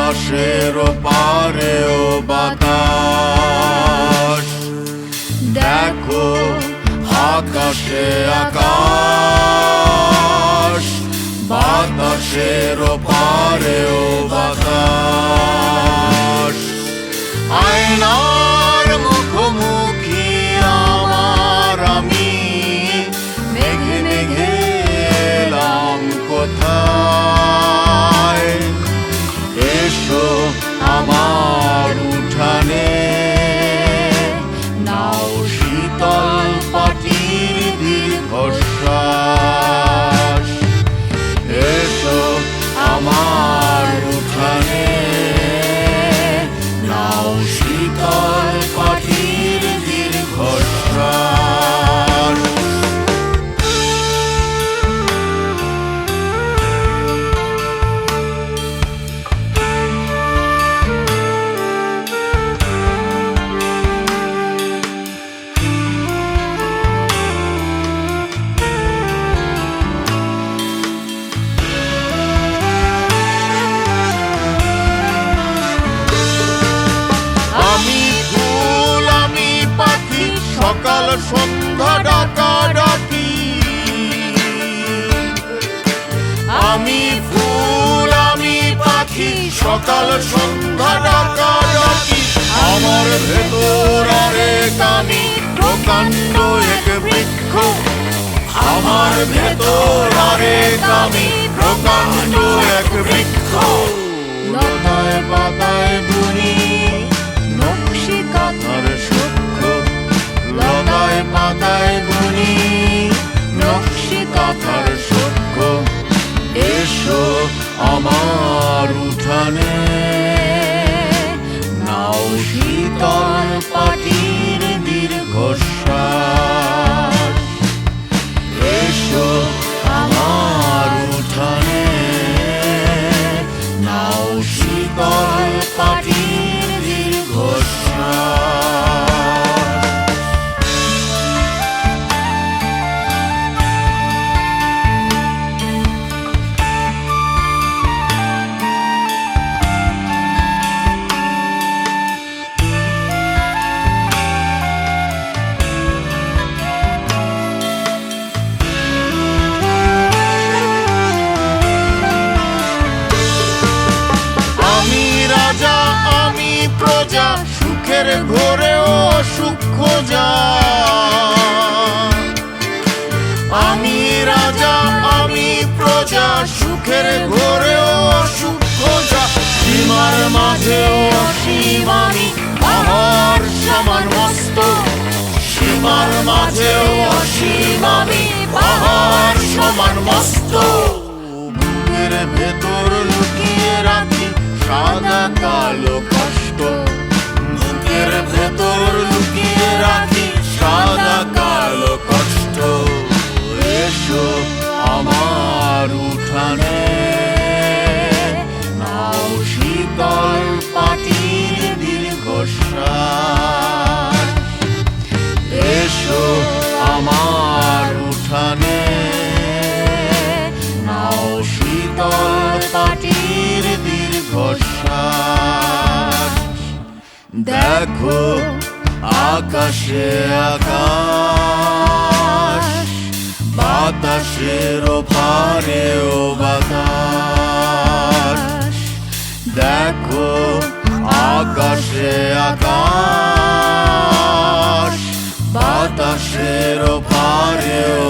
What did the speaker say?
বাতাসের পারেও বাতাস। দেখো আকাশে আকাশ বাতাসের পারেও বাতাস। আয়নার আমার সন্ধ্যা ডাকা ডাকি। আমি ফুল, আমি পাখি, সকাল সন্ধ্যা ডাকা ডাকি। আমার ভেতর আরেক আমি, প্রকাণ্ড এক বৃক্ষ। আমার ভেতর আরেক আমি, প্রকাণ্ড এক বৃক্ষ। শীতল পাটির দীর্ঘশ্বাস প্রজা সুখের ঘোরেও সুখ যা আমি রাজা, আমি প্রজা, সুখের ঘোরেও সুখ যা সীমার মাঝেও অসীম আমি আমার সমান মস্ত সীমার মাঝেও অসীম আমি পাহাড় সমান মস্ত ভেতর লুকিয়ে রাখি সাদা কালো ভেতর লুকিয়ে রাখি, সাদা কালো কষ্ট। এসো আমার উঠানে। নাও শীতল পাটির দীর্ঘশ্বাস। এসো আমার উঠানে। দেখো আকাশে আকাশ বাতাসের পারেও বাতাস। দেখো আকাশে আকাশ বাতাসের পারেও বাতাস